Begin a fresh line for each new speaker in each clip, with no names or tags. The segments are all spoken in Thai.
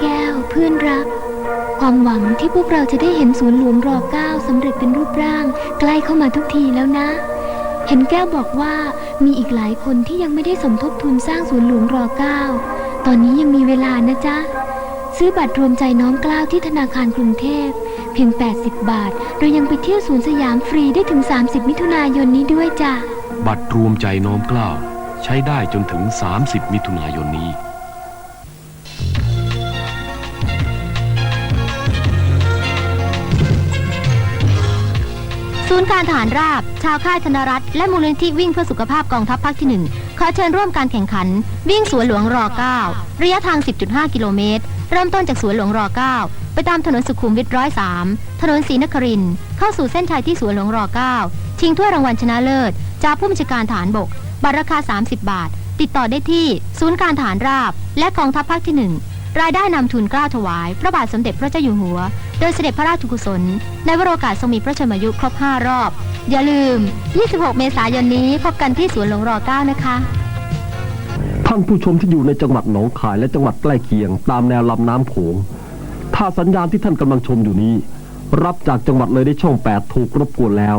แก้วเพื่อนรัก ความหวังที่พวกเราจะได้เห็นสวนหลวงรอเก้าสำเร็จเป็นรูปร่าง ใกล้เข้ามาทุกทีแล้วนะ เห็นแก้วบอกว่ามีอีกหลายคนที่ยังไม่ได้สมทบทุนสร้างสวนหลวงรอเก้าตอนนี้ยังมีเวลานะจ๊ะ ซื้อบัตรรวมใจน้อมกล้าวที่ธนาคารกรุงเทพ เพียง 80 บาทโดยยังไปเที่ยวสวนสยามฟรีได้ถึง 30 มิถุนายนนี้ด้วยจ้ะ
บัตรรวมใจน้อมกล้าว ใช้ได้จนถึง 30 มิถุนายนนี้
ศูนย์การทหารราบ ชาวค่ายธนรัฐ และมูลนิธิวิ่งเพื่อสุขภาพกองทัพภาคที่ 1 ขอเชิญร่วมการแข่งขัน วิ่งสวนหลวงรอ 9 ระยะทาง 10.5 กิโลเมตร เริ่มต้นจากสวนหลวงรอ 9 ไปตามถนนสุขุมวิทร้อยสามถนนศรีนคริน เข้าสู่เส้นชัยที่สวนหลวงรอ 9 ชิงถ้วยรางวัลชนะเลิศ จากผู้บัญชาการฐานบก บัตรราคา 30 บาท ติดต่อได้ที่ ศูนย์การฐานราบ และกองทัพภาคที่ 1 รายได้นำทุนกล้าถวาย พระบาทสมเด็จพระเจ้าอยู่หัว โดยเสด็จพระราชกุศล ในวโรกาสทรงมีพระชนมายุครบ 5 รอบ อย่าลืม 26 เมษายนนี้พบกันที่สวนหลวงรอ9นะคะ
ท่านผู้ชมที่อยู่ในจังหวัดหนองคายและจังหวัดใกล้เคียง ตามแนวลำน้ำโขง ถ้าสัญญาณที่ท่านกำลังชมอยู่นี้ รับจากจังหวัดเลยได้ช่อง 8 ถูกรบกวนแล้ว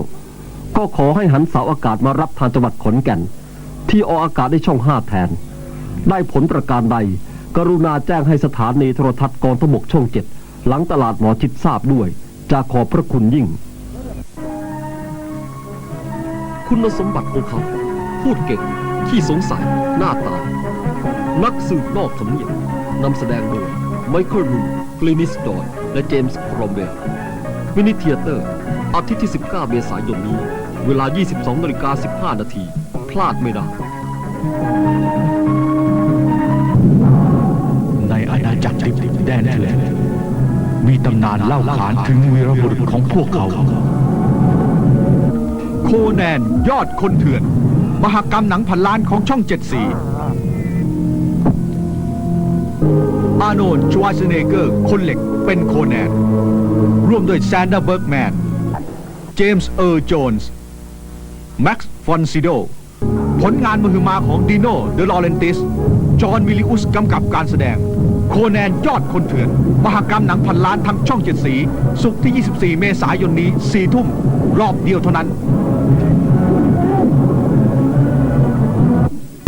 ก็ขอให้หันเสาอากาศมารับทางจังหวัดขอนแก่น ที่ออกอากาศได้ช่อง 5 แทน ได้ผลประการใด กรุณาแจ้งให้สถานีโทรทัศน์กองทบกช่อง7หลังตลาดหมอชิดทราบด้วย จะขอบพระคุณยิ่ง คุณสมบัติของเขา พูดเก่งขี้สงสัย หน้าตา นักสืบนอกสำเนียงนำแสดงโดย ไมเคิลรูกลินิสดอยและเจมส์ครอมเวลมินิเทียเตอร์ อาทิตย์ที่ 19 เมษายนนี้ เวลา 22นาฬิกา15 นาที พลาดไม่ได้
อาณาจักรดิบดิบแดนเถื่อนมีตำนานเล่าขานถึงวีรบุรุษของพวกเขา
โคแนนยอดคนเถื่อน มหกรรมหนังพันล้านของช่องเจ็ดสีอาโนนชวาสเนเกอร์ คนเหล็กเป็นโคแนน ร่วมด้วยแซนดาเบิร์กแมน เจมส์เออร์โจนส์ แม็กซ์ฟอนซิโด ผลงานมหึมาของดีโน่เดลอเรนติส จอห์นวิลิอุสกำกับการแสดง โคแนนยอดคนเถื่อน มหกรรมหนังพันล้านทั้งช่องเจ็ดสี สุกร์ที่ 24 เมษายนนี้ 4 ทุ่ม รอบเดียวเท่านั้น